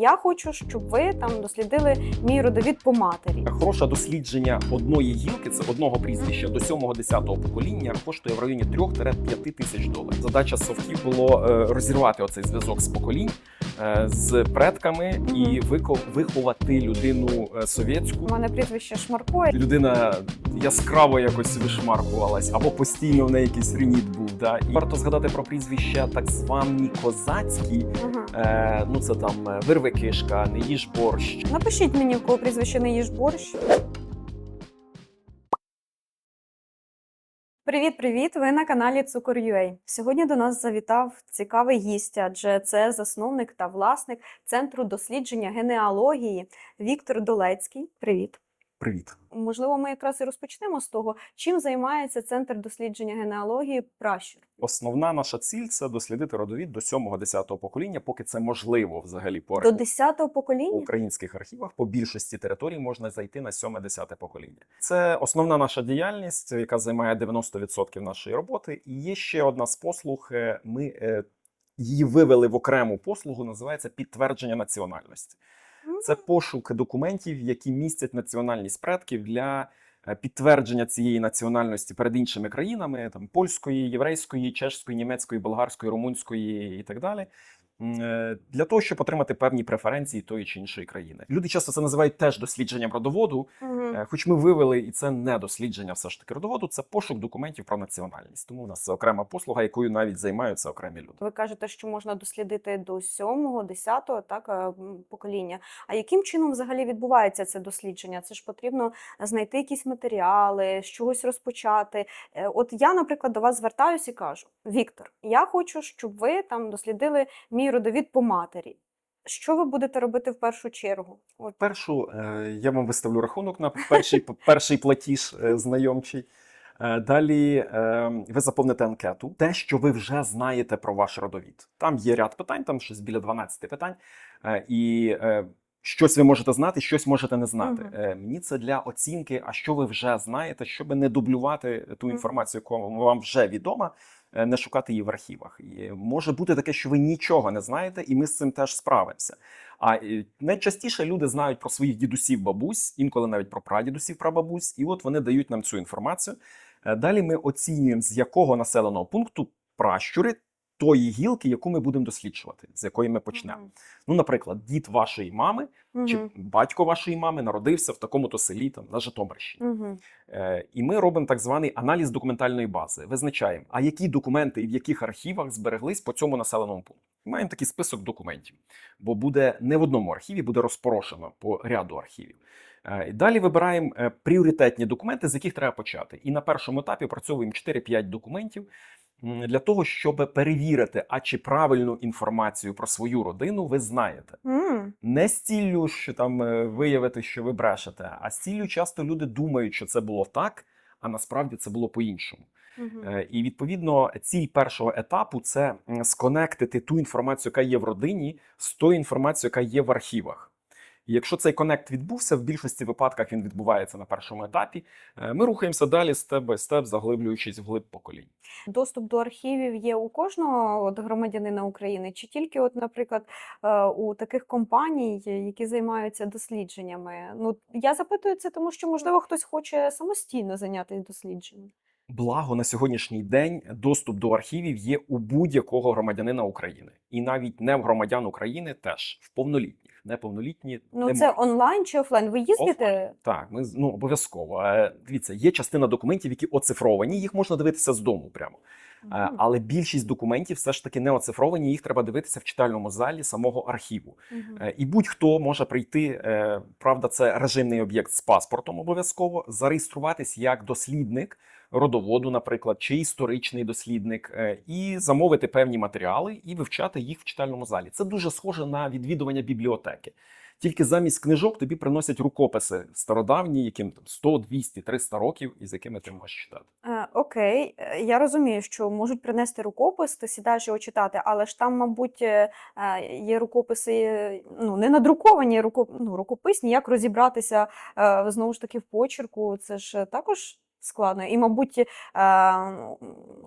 Я хочу, щоб ви там дослідили мій родовід по матері. Хороше дослідження одної гілки, це одного прізвища до 7-10 покоління, коштує в районі 3-5 тисяч доларів. Задача совків було е, розірвати оцей зв'язок з поколінь е, з предками і вико- виховати людину е, совєтську. У мене прізвище Шмарко. Людина яскраво якось вишмаркувалась, або постійно в неї якийсь реніт був. Да? І варто згадати про прізвища так звані козацькі. Ага. Е, ну це там е, вирви кишка, не їж борщ. Напишіть мені, в кого прізвище не їж борщ. Привіт, привіт! Ви на каналі Цукор.ua. Сьогодні до нас завітав цікавий гість, адже це засновник та власник центру дослідження генеалогії Віктор Долецький. Привіт! Привіт. Можливо, ми якраз і розпочнемо з того, чим займається центр дослідження генеалогії Пращур. Основна наша ціль це дослідити родовід до 7-10 покоління, поки це можливо взагалі по До архі- 10-го по покоління. українських архівах. По більшості територій можна зайти на 7-10 покоління. Це основна наша діяльність, яка займає 90% нашої роботи. І є ще одна з послуг. е, Ми е, її вивели в окрему послугу, називається підтвердження національності. Це пошук документів, які містять національність предків для е, підтвердження цієї національності перед іншими країнами, там польської, єврейської, чешської, німецької, болгарської, румунської і так далі. Е, Для того, щоб отримати певні преференції тої чи іншої країни. Люди часто це називають теж дослідженням родоводу. Е, Хоч ми вивели, і це не дослідження все ж таки родоводу, це пошук документів про національність. Тому у нас це окрема послуга, якою навіть займаються окремі люди. Ви кажете, що можна дослідити до 7-го, 10-го так, е, покоління. А яким чином взагалі відбувається це дослідження? Це ж потрібно знайти якісь матеріали, з чогось розпочати. От я, наприклад, до вас звертаюся і кажу: Віктор, я хочу, щоб ви там дослідили мій родовід по матері. Що ви будете робити в першу чергу? От Першу е, я вам виставлю рахунок на перший, перший платіж е, знайомчий. Е, Далі ви заповните анкету, те, що ви вже знаєте про ваш родовід. Там є ряд питань, там щось біля 12 питань. І щось ви можете знати, щось можете не знати. Е, Мені це для оцінки, а що ви вже знаєте, щоб не дублювати ту інформацію, яка вам вже відома, не шукати її в архівах. І може бути таке, що ви нічого не знаєте, і ми з цим теж справимося. А е, найчастіше люди знають про своїх дідусів, бабусь, інколи навіть про прадідусів, прабабусь, і от вони дають нам цю інформацію. Е, Далі ми оцінюємо, з якого населеного пункту пращури тої гілки, яку ми будемо досліджувати, з якої ми почнемо. Мгм. Ну, наприклад, дід вашої мами чи батько вашої мами народився в такому-то селі, там на Житомирщині. Мгм. Е, І ми робимо так званий аналіз документальної бази. Визначаємо, а які документи і в яких архівах збереглись по цьому населеному пункту. Маємо такий список документів, бо буде не в одному архіві, буде розпорошено по ряду архівів. Е, Далі вибираємо е, пріоритетні документи, з яких треба почати. І на першому етапі опрацьовуємо 4-5 документів для того, щоб перевірити, а чи правильну інформацію про свою родину ви знаєте М. не з ціллю, що там е, виявити, що ви брешете, а з ціллю часто люди думають, що це було так, а насправді це було по-іншому. Мгм. Е, І відповідно ціль першого етапу це сконектити ту інформацію, яка є в родині, з тою інформацією, яка є в архівах. І якщо цей конект відбувся, в більшості випадках він відбувається на першому етапі. е, Ми рухаємося далі степ бай степ, заглиблюючись вглиб поколінь. Доступ до архівів є у кожного от, громадянина України, чи тільки, от, наприклад, е, у таких компаній, які займаються дослідженнями? Ну, я запитую це, тому що, можливо, хтось хоче самостійно зайнятися дослідженням. Благо на сьогоднішній день доступ до архівів є у будь-якого громадянина України, і навіть не в громадян України теж в повнолітніх, неповнолітні Ну, не це можуть. онлайн чи офлайн? Ви їздите? Офлайн. Так, ми ну обов'язково. Е, Дивіться, є частина документів, які оцифровані, їх можна дивитися з дому прямо. Мгм. Але більшість документів все ж таки не оцифровані, їх треба дивитися в читальному залі самого архіву. Е, І будь-хто може прийти, е, правда, це режимний об'єкт з паспортом обов'язково, зареєструватись як дослідник родоводу, наприклад, чи історичний дослідник, і замовити певні матеріали і вивчати їх в читальному залі. Це дуже схоже на відвідування бібліотеки. Тільки замість книжок тобі приносять рукописи стародавні, яким там 100, 200, 300 років, і з якими ти можеш читати. Е, Окей, Е, я розумію, що можуть принести рукопис, ти сідаєш його читати, але ж там, мабуть, е, е, є рукописи, ну, не надруковані, руко, ну, рукописні, як розібратися знову ж таки в почерку, це ж також Складно. І, мабуть, е,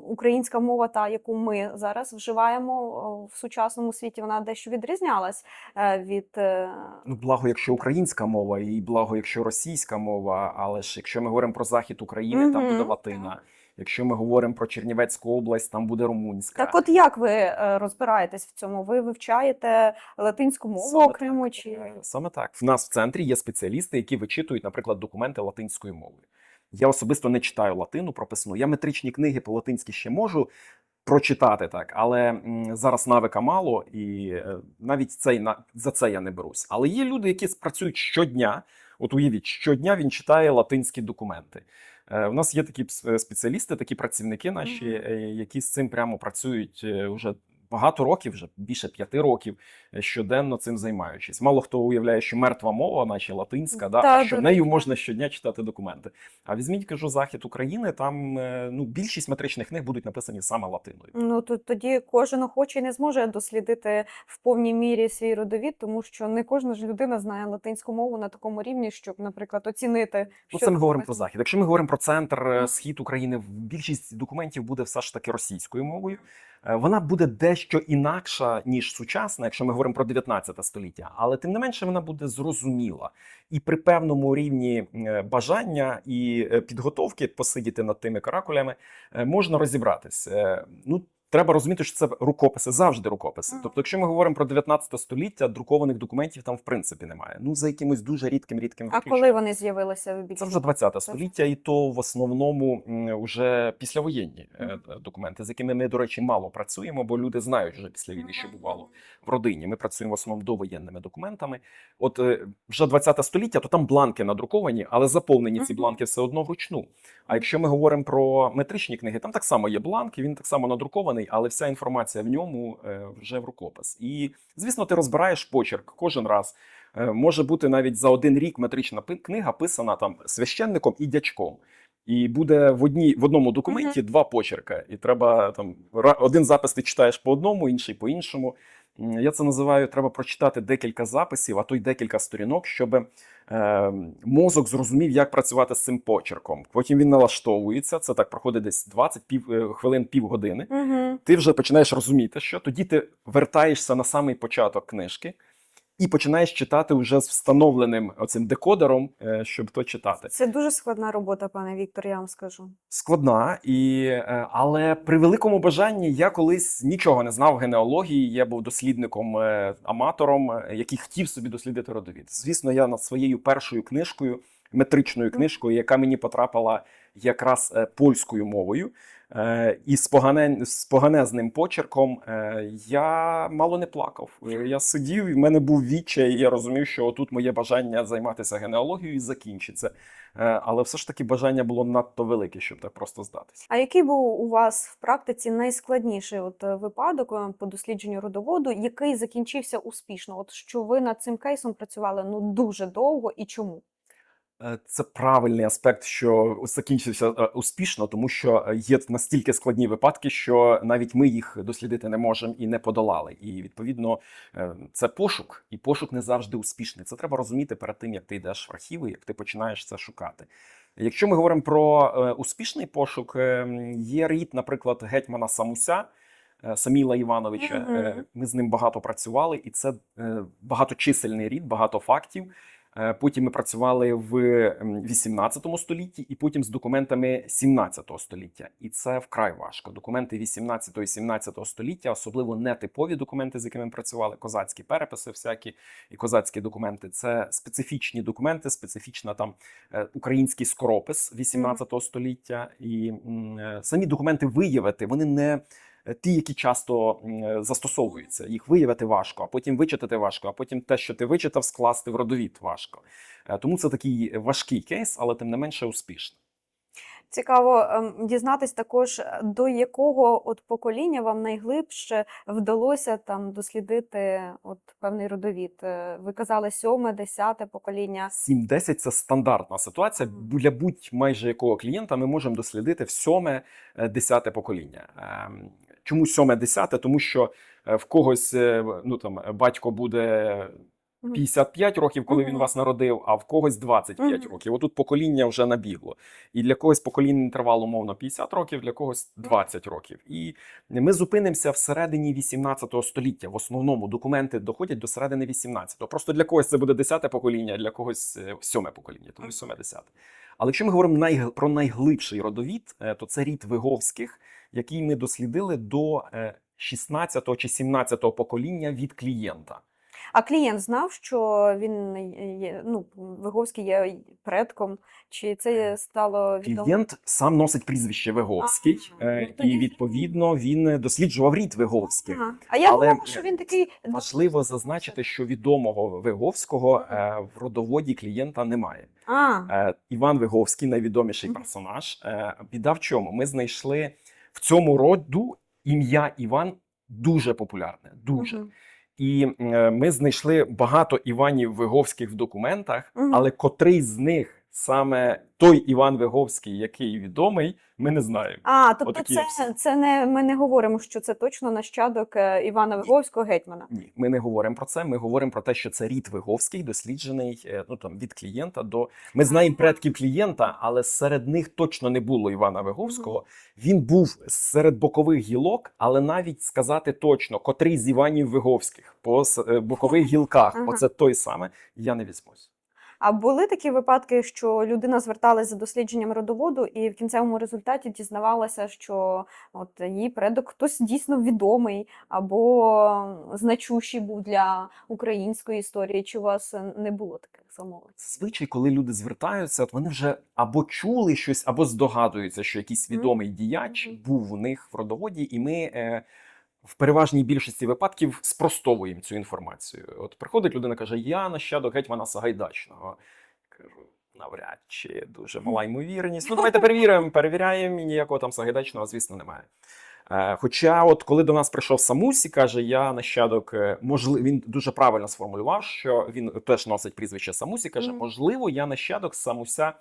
українська мова, та, яку ми зараз вживаємо в сучасному світі, вона дещо відрізнялась е, від е, Ну, благо, якщо українська мова, і благо, якщо російська мова, але ж якщо ми говоримо про захід України, там буде латина. Якщо ми говоримо про Чернівецьку область, там буде румунська. Так, от як ви розбираєтесь в цьому? Ви вивчаєте латинську мову Саме окремо так. чи Саме так. В нас в центрі є спеціалісти, які вичитують, наприклад, документи латинською мовою. Я особисто не читаю латину прописну. Я метричні книги по-латинськи ще можу прочитати так, але зараз навика мало, і е, навіть цей за це я не берусь. Але є люди, які працюють щодня. От уявіть, щодня він читає латинські документи. Е, У нас є такі спеціалісти, такі працівники наші, е, які з цим прямо працюють вже багато років, вже більше п'яти років, е, щоденно цим займаючись. Мало хто уявляє, що мертва мова, наче латинська, да, Та, що до нею можна щодня читати документи. А візьміть, кажу, захід України, там е, ну, більшість метричних книг будуть написані саме латиною. Ну то тоді кожен охочий не зможе дослідити в повній мірі свій родовід, тому що не кожна ж людина знає латинську мову на такому рівні, щоб, наприклад, оцінити. Ну, це ми говоримо про захід. Якщо ми говоримо про центр е, схід України, більшість документів буде все ж таки російською мовою. Е, Вона буде дещо інакша ніж сучасна, якщо ми говоримо про 19 століття, але тим не менше вона буде зрозуміла. І при певному рівні е, бажання і е, підготовки посидіти над тими каракулями можна розібратись. Ну треба розуміти, що це рукописи, завжди рукописи. Тобто, якщо ми говоримо про 19 століття, друкованих документів там в принципі немає. Ну за якимось дуже рідким рідким А виключенням. коли вони з'явилися в більшості? Це вже 20 століття, і то в основному вже післявоєнні е, документи, з якими ми, до речі, мало працюємо, бо люди знають вже після війни, що бувало в родині. Ми працюємо в основному довоєнними документами. От е, вже 20 століття, то там бланки надруковані, але заповнені ці бланки все одно вручну. А якщо ми говоримо про метричні книги, там так само є бланк, він так само надрукований, але вся інформація в ньому е, вже в рукопис. І звісно, ти розбираєш почерк кожен раз. Е, Може бути навіть за один рік метрична книга писана там священником і дячком. І буде в одній в одному документі два почерка, і треба там один запис ти читаєш по одному, інший по іншому. Я це називаю: треба прочитати декілька записів, а то й декілька сторінок, щоб е, мозок зрозумів, як працювати з цим почерком. Потім він налаштовується. Це так проходить десь 20 пів, е, хвилин, півгодини Угу. ти вже починаєш розуміти, що тоді ти вертаєшся на самий початок книжки і починаєш читати вже з встановленим оцим декодером, е, щоб то читати. Це дуже складна робота, пане Віктор, я вам скажу. Складна, і, е, але при великому бажанні я колись нічого не знав генеалогії. Я був дослідником е, аматором, який хотів собі дослідити родовід. Звісно, я над своєю першою книжкою, метричною книжкою, яка мені потрапила якраз польською мовою. Е, І з, погане, з поганезним почерком е, я мало не плакав. Е, Я сидів, і в мене був відчай, і я розумів, що отут моє бажання займатися генеалогією закінчиться. Е, Але все ж таки бажання було надто велике, щоб так просто здатися. А який був у вас в практиці найскладніший от випадок по дослідженню родоводу, який закінчився успішно? От що ви над цим кейсом працювали ну дуже довго і чому? Е, Це правильний аспект, що закінчився е, успішно, тому що є настільки складні випадки, що навіть ми їх дослідити не можемо і не подолали. І відповідно е, це пошук, і пошук не завжди успішний. Це треба розуміти перед тим, як ти йдеш в архіви, як ти починаєш це шукати. Якщо ми говоримо про успішний пошук, є рід, наприклад, гетьмана Самуся. Саміла Івановича, Мгм. Е, ми з ним багато працювали, і це багаточисельний рід, багато фактів. Е, Потім ми працювали в ем, 18 столітті, і потім з документами 17 століття. І це вкрай важко. Документи 18 і 17 століття, особливо нетипові документи, з якими ми працювали, козацькі переписи, всякі і козацькі документи. Це специфічні документи, специфічна там е, український скоропис 18 століття. І е, самі документи виявити, вони не. Е, Ті, які часто е, застосовуються, їх виявити важко, а потім вичитати важко, а потім те, що ти вичитав, скласти в родовід важко. Е, Тому це такий важкий кейс, але тим не менше успішний. Цікаво ем, дізнатись також, до якого от покоління вам найглибше вдалося там дослідити от певний родовід. Ви казали сьоме, десяте покоління. 7-10 – це стандартна ситуація. Для будь майже якого клієнта ми можемо дослідити в сьоме, десяте покоління. Чому сьоме, десяте? Тому що е, в когось е, ну там батько буде Мгм. 55 років, коли він вас народив, а в когось 25 Мгм. років. Отут покоління вже набігло. І для когось поколінний інтервал умовно 50 років, для когось 20 років. І ми зупинимося всередині 18 століття. В основному документи доходять до середини 18-го. Просто для когось це буде 10 покоління, а для когось е, сьоме покоління, тому 7 10 Але якщо ми говоримо най... про найглибший родовід, то це рід Виговських, який ми дослідили до е, 16 чи 17-го покоління від клієнта. А клієнт знав, що він є, ну, Виговський є предком, чи це стало відомо? Клієнт сам носить прізвище Виговський, Ага, е, ну, і відповідно він досліджував рід Виговських. Ага. А я Але, думала, що він такий Важливо зазначити, що відомого Виговського е, в родоводі клієнта немає. А, Е, Іван Виговський, найвідоміший персонаж. Е, Біда в чому? Ми знайшли в цьому роду ім'я Іван дуже популярне. Дуже. І е, ми знайшли багато Іванів Виговських в документах, але котрий з них саме той Іван Виговський, який відомий, ми не знаємо. А, тобто Отакі це, це не ми не говоримо, що це точно нащадок е, Івана Виговського гетьмана. Ні, ми не говоримо про це. Ми говоримо про те, що це рід Виговський, досліджений е, ну там від клієнта до. Ми знаємо предків клієнта, але серед них точно не було Івана Виговського. Він був серед бокових гілок, але навіть сказати точно, котрий з Іванів Виговських по е, бокових гілках, Ага. оце той саме, я не візьмусь. А були такі випадки, що людина зверталася за дослідженням родоводу, і в кінцевому результаті дізнавалася, що от її предок хтось дійсно відомий або значущий був для української історії. Чи у вас не було таких замовлень? Зазвичай, коли люди звертаються, от вони вже або чули щось, або здогадуються, що якийсь відомий діяч Мгм. був у них в родоводі, і ми е, в переважній більшості випадків спростовуємо цю інформацію. От приходить людина, каже: Я нащадок гетьмана Сагайдачного. Кажу, навряд чи дуже мала ймовірність. Ну, давайте перевіримо, перевіряємо, і ніякого там Сагайдачного, звісно, немає. Е, Хоча, от коли до нас прийшов Самусі, каже, я нащадок, можливо, він дуже правильно сформулював, що він теж носить прізвище Самусі. каже, можливо, я нащадок Самуся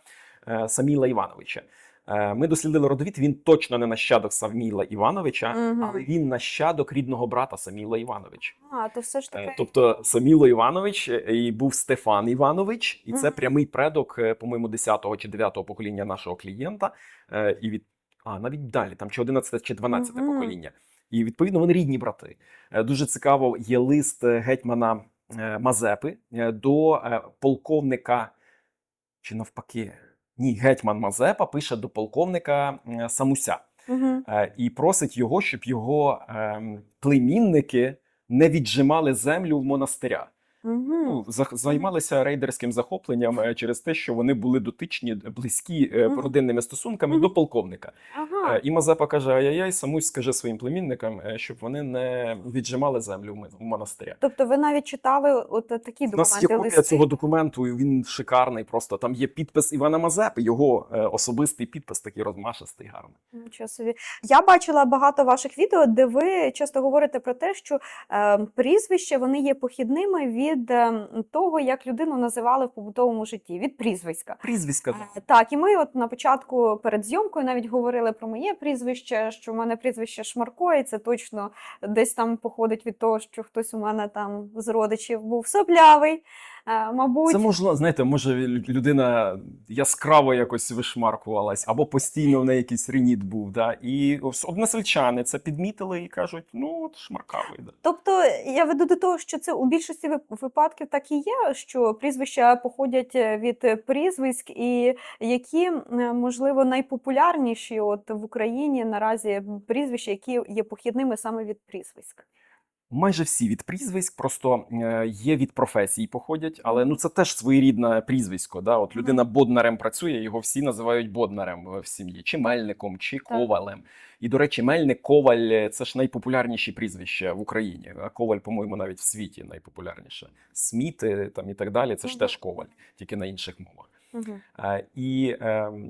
е, Саміла Івановича. Е, Ми дослідили родовід. Він точно не нащадок Саміла Івановича, Мгм. але він нащадок рідного брата Саміла Івановича. А, то все ж Е, таки. Тобто Саміло Іванович е, і був Стефан Іванович, і це Мгм. прямий предок, по-моєму, 10-го чи 9-го покоління нашого клієнта. І від а навіть далі, там чи 11 чи 12 Мгм. покоління. І відповідно вони рідні брати. Дуже цікаво, є лист гетьмана Мазепи до полковника, чи навпаки, ні, гетьман Мазепа пише до полковника Самуся е, і просить його, щоб його ем, племінники не віджимали землю в монастиря. Ну, займалися рейдерським захопленням е, через те, що вони були дотичні, близькі е, родинними стосунками до полковника. Ага. Е, І Мазепа каже: Ай-яй, Самусь, скажи своїм племінникам, е, щоб вони не віджимали землю в м- в монастиря. Тобто ви навіть читали от е, такі У нас є документи, копія листи? цього документу, і він шикарний. Просто там є підпис Івана Мазепи, його е, особистий підпис, такий розмашистий, гарний. Нічого собі. Я бачила багато ваших відео, де ви часто говорите про те, що е, прізвища вони є похідними від е, того, як людину називали в побутовому житті, від прізвиська. Прізвиська. Е, Так, і ми от на початку перед зйомкою навіть говорили про моє прізвище, що в мене прізвище Шмарко, і це точно десь там походить від того, що хтось у мене там з родичів був соплявий. Е, Мабуть, Це можливо, знаєте, може людина яскраво якось вишмаркувалась, або постійно в неї якийсь реніт був. Да? І ос- односельчани це підмітили і кажуть: ну от шмаркавий. Да. Тобто я веду до того, що це у більшості вип- випадків так і є, що прізвища походять е, від прізвиськ, і які можливо найпопулярніші от в Україні наразі прізвища, які є похідними саме від прізвиськ. Майже всі від прізвиськ, просто е, є від професій походять, але ну це теж своєрідне прізвисько. Да? От людина боднарем працює, його всі називають боднарем е, в сім'ї, чи мельником, чи ковалем. І, до речі, мельник, коваль е, це ж найпопулярніші прізвища в Україні. А коваль, по-моєму, навіть в світі найпопулярніше. Сміт е, там і так далі. Це ж теж коваль, тільки на інших мовах. Угу. І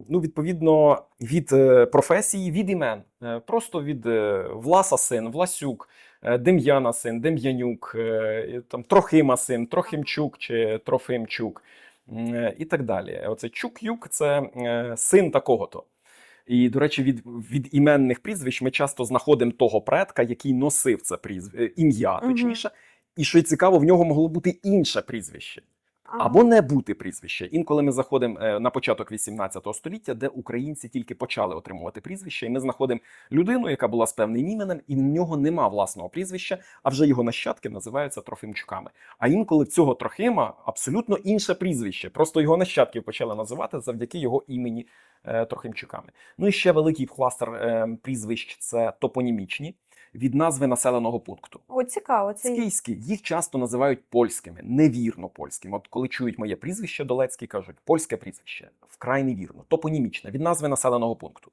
ну, відповідно від професії, від імен, просто від Власа син, Власюк, Дем'яна син, Дем'янюк, е, там Трохима син, Трохимчук чи Трофимчук е, і так далі. Оце Чук-Юк це е, син такого-то. І, до речі, від, від іменних прізвищ ми часто знаходимо того предка, який носив це прізв... е, ім'я, точніше. точніше. І що цікаво, в нього могло бути інше прізвище. Або не бути прізвище. Інколи ми заходимо е, на початок 18 століття, де українці тільки почали отримувати прізвище, і ми знаходимо людину, яка була з певним іменем, і в нього нема власного прізвища, а вже його нащадки називаються Трофимчуками. А інколи в цього Трохима абсолютно інше прізвище. Просто його нащадки почали називати завдяки його імені е, Трохимчуками. Ну і ще великий кластер е, прізвищ це топонімічні від назви населеного пункту. О, цікаво. Це Скійські їх часто називають польськими, невірно польськими. От коли чують моє прізвище Долецький, кажуть польське прізвище, вкрай невірно, топонімічне, від назви населеного пункту.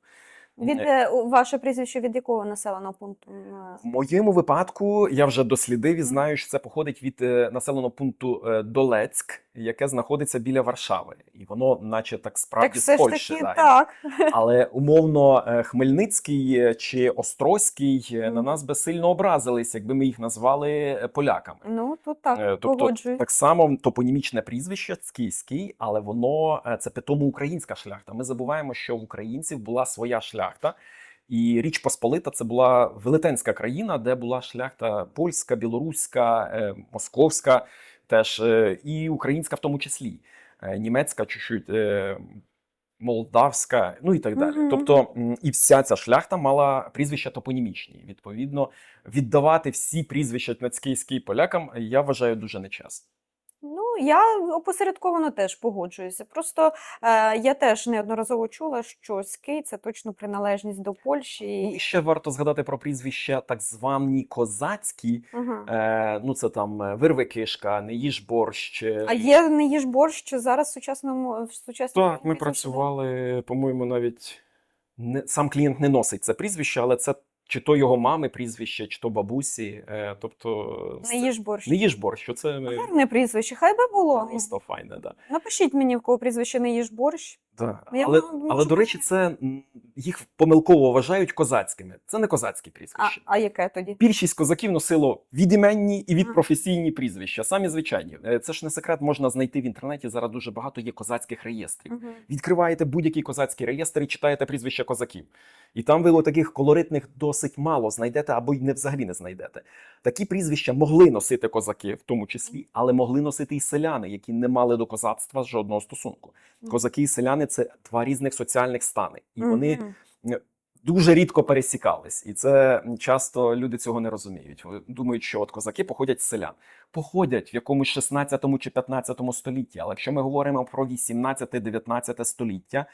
Від Е, е, ваше прізвище від якого населеного пункту? Е, В моєму випадку я вже дослідив і знаю, що це походить від населеного пункту Долецьк, яке знаходиться біля Варшави, і воно, наче так справді Так з все ж таки так. Але умовно Хмельницький чи Острозький е, на нас би сильно образились, якби ми їх назвали поляками. Ну тут так, Тобто погоджуюсь. так само топонімічне прізвище скійський, але воно це питому українська шляхта. Ми забуваємо, що в українців була своя шляхта. І Річ Посполита це була велетенська країна, де була шляхта польська, білоруська, е, московська, теж е, і українська в тому числі, Е, німецька, чуть-чуть молдавська, ну і так далі. Мгм. Тобто, і вся ця шляхта мала прізвища топонімічні. Відповідно, віддавати всі прізвища нацькійські полякам я вважаю дуже нечесно. Ну, я опосередковано теж погоджуюся. Просто е, я теж неодноразово чула, що Скей це точно приналежність до Польщі. І І... ще варто згадати про прізвища так звані козацькі. Ага. Е, ну, це там е, вирви кишка, не їж борщ. е, А є не їж борщ, зараз в сучасному в сучасній Так, ми працювали, по-моєму, навіть не, сам клієнт не носить це прізвище, але це чи то його мами прізвище, чи то бабусі. Е, тобто, не їж борщ. не їж борщ, що це е, Гарне прізвище, хай би було. просто файне, да. Напишіть мені, в кого прізвище не їж борщ. Да. Ну, я Але, але до речі, це м, їх помилково вважають козацькими. Це не козацькі А, прізвища. а яке тоді? Більшість козаків носило відіменні і Ага. відпрофесійні прізвища, самі звичайні. Е, Це ж не секрет, можна знайти в інтернеті. Зараз дуже багато є козацьких реєстрів. Мгм. Відкриваєте будь-який козацький реєстр і читаєте прізвища козаків. І там ви таких колоритних досить мало знайдете або й не взагалі не знайдете. Такі прізвища могли носити козаки, в тому числі, але могли носити і селяни, які не мали до козацтва жодного стосунку. Козаки і селяни це два різних соціальних стани, і вони дуже рідко пересікались, і це часто люди цього не розуміють. Думають, що от козаки походять з селян. Походять в якомусь 16 чи 15 столітті. Але якщо ми говоримо про 18-19 століття,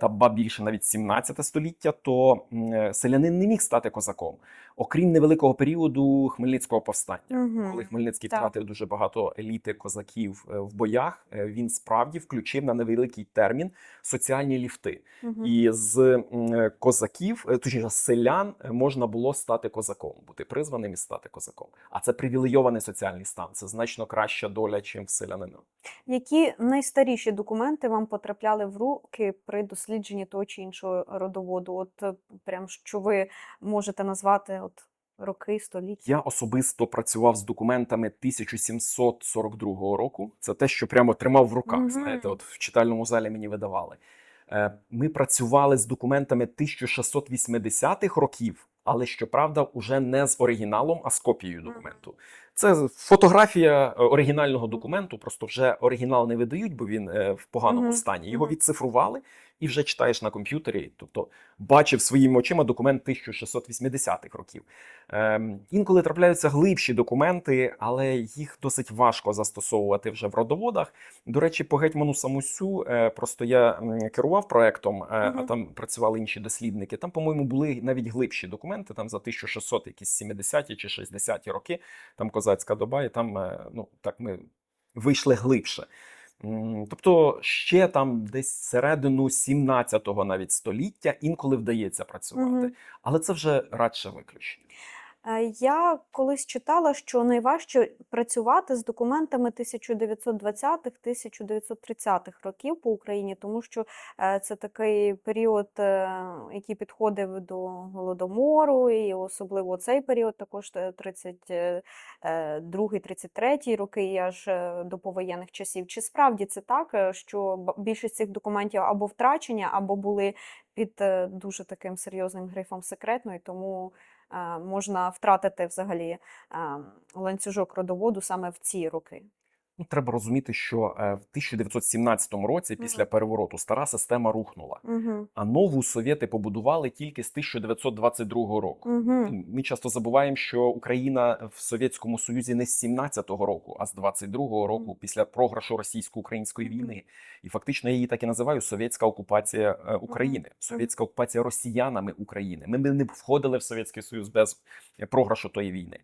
та ба більше навіть 17 століття, то селянин не міг стати козаком, окрім невеликого періоду Хмельницького повстання. Мгм. Коли Хмельницький Так. втратив дуже багато еліти козаків е, в боях, е, він справді включив на невеликий термін соціальні ліфти. Мгм. І з е, козаків, точніше, з селян можна було стати козаком, бути призваним і стати козаком. А це привілейований соціальний стан. Це значно краща доля, чим в селянина. Які найстаріші документи вам потрапляли в руки при дослідженні того чи іншого родоводу? От прям що ви можете назвати роки, століття? Я особисто працював з документами 1742 року. Це те, що прямо тримав в руках. Мгм. Знаєте, от в читальному залі мені видавали. Е, Ми працювали з документами 1680-х років, але щоправда, уже не з оригіналом, а з копією документу. Це фотографія е, оригінального документу. Просто вже оригінал не видають, бо він е, в поганому стані. Його відцифрували і вже читаєш на комп'ютері. Тобто бачив своїми очима документ 1680-х років. Ем, інколи трапляються глибші документи, але їх досить важко застосовувати вже в родоводах. До речі, по гетьману самусю е, просто я керував проектом, е, а там працювали інші дослідники. Там, по-моєму, були навіть глибші документи, там за 1600 якісь 70-ті чи 60-ті роки, там козацька доба, і там е, ну так ми вийшли глибше. Тобто ще там десь середину 17-го навіть століття інколи вдається працювати, Мгм. але це вже радше виключення. Е, Я колись читала, що найважче працювати з документами 1920-1930-х років по Україні, тому що е, це такий період, е, який підходив до Голодомору, і особливо цей період, також 32-33 роки, аж до повоєнних часів. Чи справді це так, що більшість цих документів або втрачені, або були під дуже таким серйозним грифом секретно, і тому можна втратити взагалі е, ланцюжок родоводу саме в ці роки? Ну, треба розуміти, що е, в 1917 році, після перевороту, стара система рухнула, Угу. а нову совєти побудували тільки з 1922 року. Угу. Ми часто забуваємо, що Україна в Совєтському Союзі не з 17-го року, а з 22-го року, Мгм. після програшу російсько-української війни. І фактично я її так і називаю совєтська окупація е, України, совєтська окупація росіянами України. Ми не входили в Совєтський Союз без е, програшу тої війни.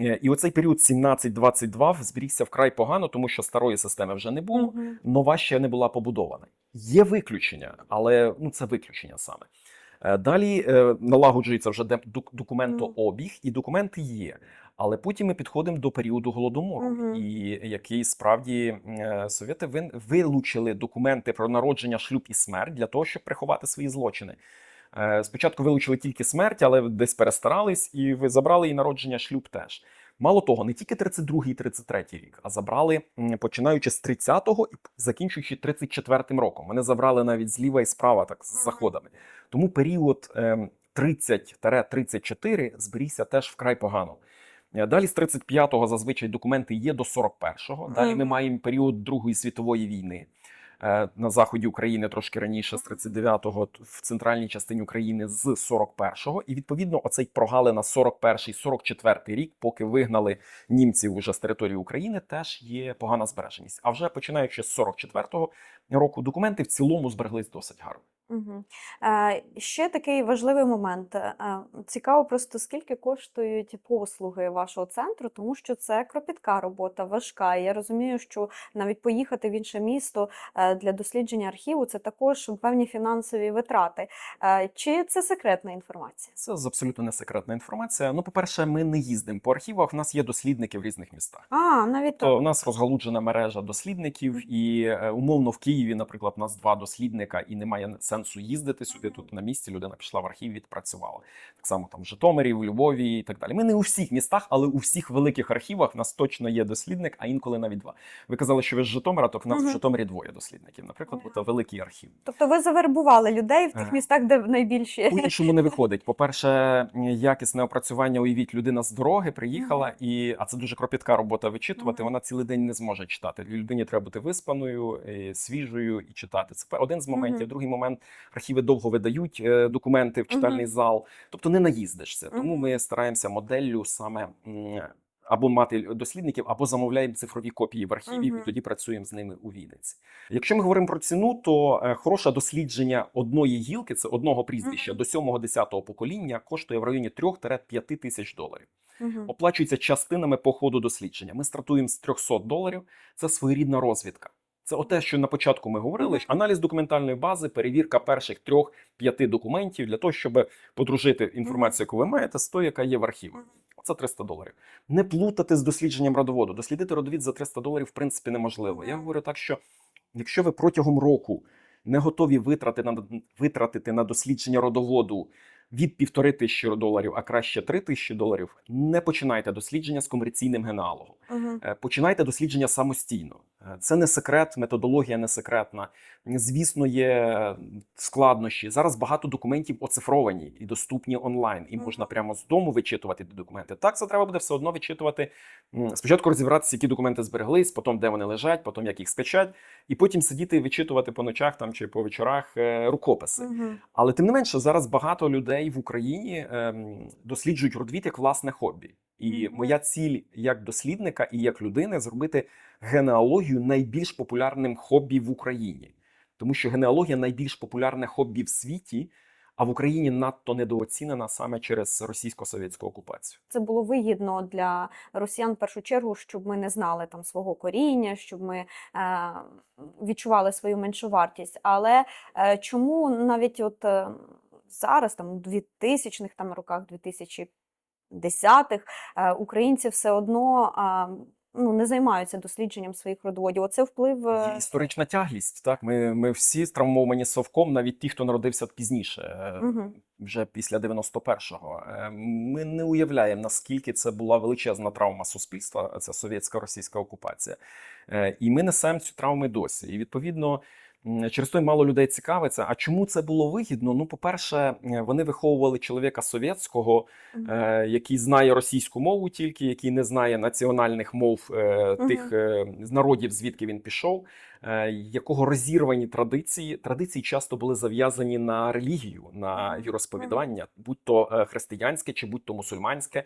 Е, І оцей період 17-22 зберігся вкрай погано, тому що старої системи вже не було нова ще не була побудована. Є виключення, але ну це виключення саме. Е, Далі е, налагоджується вже документообіг, і документи є. Але потім ми підходимо до періоду голодомору, Мгм. і який справді совєти вилучили документи про народження, шлюб і смерть для того, щоб приховати свої злочини. Е, Спочатку вилучили тільки смерть, але десь перестарались, і ви забрали і народження, шлюб теж. Мало того, не тільки 32-й і 33-й рік, а забрали починаючи з 30-го і закінчуючи 34-м роком. Вони забрали навіть зліва і справа, так з заходами. Тому період ем, 30-34 зберігся теж вкрай погано. Е, Далі з 35-го зазвичай документи є до 41-го. Далі ми маємо період Другої світової війни. Е, На заході України трошки раніше, з 39-го, в центральній частині України з 41-го. І відповідно, оцей прогалина 41-44 рік, поки вигнали німців уже з території України, теж є погана збереженість. А вже починаючи з 44-го року, документи в цілому збереглись досить гарно. Угу. Е, ще такий важливий момент. Е, цікаво просто, скільки коштують послуги вашого центру, тому що це кропітка робота, важка. І я розумію, що навіть поїхати в інше місто е, для дослідження архіву це також певні фінансові витрати. Е, чи це секретна інформація? Це абсолютно не секретна інформація. Ну, по-перше, ми не їздимо по архівах. У нас є дослідники в різних містах. А, навіть То у нас розгалуджена мережа дослідників, і е, умовно в Києві, наприклад, у нас два дослідника, і немає сенсу їздити сюди. Тут на місці людина пішла в архів, відпрацювала. Так само там в Житомирі, в Львові і так далі. Ми не у всіх містах, але у всіх великих архівах нас точно є дослідник, а інколи навіть два. Ви казали, що ви з Житомира, то в нас в Житомирі двоє дослідників. Наприклад, бо великий архів. Тобто ви завербували людей в тих Е. містах, де найбільші. По-іншому не виходить. По-перше, якісне опрацювання. Уявіть, людина з дороги приїхала, і а це дуже кропітка робота вичитувати. Вона цілий день не зможе читати. Людині треба бути виспаною, свіжою і читати. Це один з моментів. Другий момент архіви довго видають е, документи в читальний зал, тобто не наїздишся. Тому ми стараємося моделлю саме. Або мати дослідників, або замовляємо цифрові копії в архіві, Мгм. і тоді працюємо з ними у Вінниці. Якщо ми говоримо про ціну, то е, хороше дослідження одної гілки, це одного прізвища Мгм. до 7-10 покоління, коштує в районі 3-5 тисяч доларів. Мгм. Оплачується частинами по ходу дослідження. Ми стартуємо з 300 доларів. Це своєрідна розвідка. Це оте, що на початку ми говорили: аналіз документальної бази, перевірка перших трьох-п'яти документів для того, щоб подружити інформацію, яку ви маєте, з тою, яка є в архівах. Це 300 доларів. Не плутати з дослідженням родоводу. Дослідити родовід за 300 доларів, в принципі, неможливо. Я говорю так, що якщо ви протягом року не готові витратити на, витратити на дослідження родоводу від півтори тисячі доларів, а краще три тисячі доларів, не починайте дослідження з комерційним генеалогом. Е, Починайте дослідження самостійно. Е, Це не секрет, методологія не секретна. Звісно, є складнощі. Зараз багато документів оцифровані і доступні онлайн, і можна прямо з дому вичитувати документи. Так, це треба буде все одно вичитувати. Спочатку розібратися, які документи збереглись, потім де вони лежать, потім як їх скачати, і потім сидіти і вичитувати по ночах там чи по вечорах е, рукописи. Але тим не менше, зараз багато людей в Україні ем, досліджують родовід як власне хобі. І моя ціль як дослідника і як людини зробити генеалогію найбільш популярним хобі в Україні, тому що генеалогія найбільш популярне хобі в світі, а в Україні надто недооцінена саме через російсько-совєтську окупацію. Це було вигідно для росіян в першу чергу, щоб ми не знали там свого коріння, щоб ми е, відчували свою меншовартість. Але е, чому навіть от е, зараз, там у 2000-х там роках, 2010-х, е, українці все одно ну, не займаються дослідженням своїх родоводів. Оце вплив. е, Є історична тяглість. Так, ми, ми всі травмовані совком, навіть ті, хто народився пізніше. Мгм. вже після 91-го. Е, Ми не уявляємо, наскільки це була величезна травма суспільства, ця совєтська російська окупація. І ми несемо цю травму досі. І відповідно. Через то й мало людей цікавиться. А чому це було вигідно? Ну, по-перше, е, вони виховували чоловіка совєтського, Мгм. е, який знає російську мову тільки, який не знає національних мов е, тих е, народів, звідки він пішов, е, якого розірвані традиції. Традиції часто були зав'язані на релігію, на віросповідання, будь то християнське чи будь то мусульманське.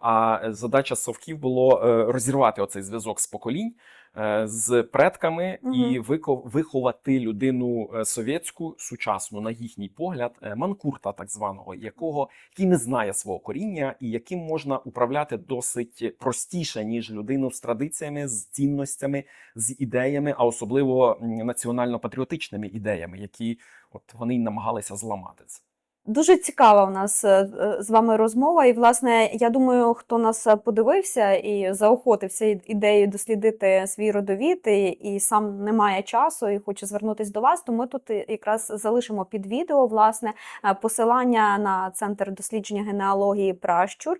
А задача совків було розірвати оцей зв'язок з поколінь. Е, З предками і вико- виховати людину е, совєтську сучасну на їхній погляд, е, манкурта, так званого, якого який не знає свого коріння, і яким можна управляти досить простіше ніж людину з традиціями, з цінностями, з ідеями, а особливо національно-патріотичними ідеями, які от вони намагалися зламати це. Дуже цікава у нас е, з вами розмова. І, власне, я думаю, хто нас е, подивився і заохотився ідеєю дослідити свій родовід, і, і сам не має часу і хоче звернутися до вас, то ми тут якраз залишимо під відео власне е, посилання на центр дослідження генеалогії Пращур.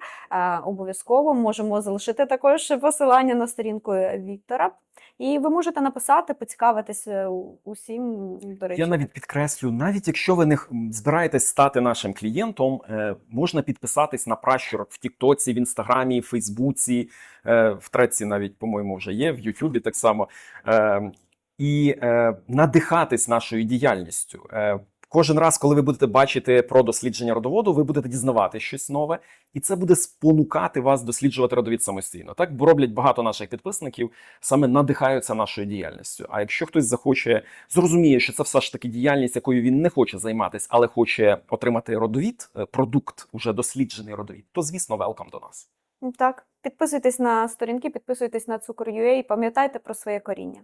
Обов'язково можемо залишити також посилання на сторінку Віктора. І ви можете написати, поцікавитися усім. До речі, Я навіть підкреслю, навіть якщо ви не збираєтесь стати нашим клієнтом, е, можна підписатись на пращур в Тіктоці, в Інстаграмі, в Фейсбуці, е, в Треці навіть, по-моєму, вже є, в Ютубі так само. Е, і е, надихатись нашою діяльністю. Е, Кожен раз, коли ви будете бачити про дослідження родоводу, ви будете дізнавати щось нове, і це буде спонукати вас досліджувати родовід самостійно. Так роблять багато наших підписників, саме надихаються нашою діяльністю. А якщо хтось захоче, зрозуміє, що це все ж таки діяльність, якою він не хоче займатися, але хоче отримати родовід, е, продукт, уже досліджений родовід, то звісно, велкам до нас. Так, підписуйтесь на сторінки, підписуйтесь на Цукор.ua і пам'ятайте про своє коріння.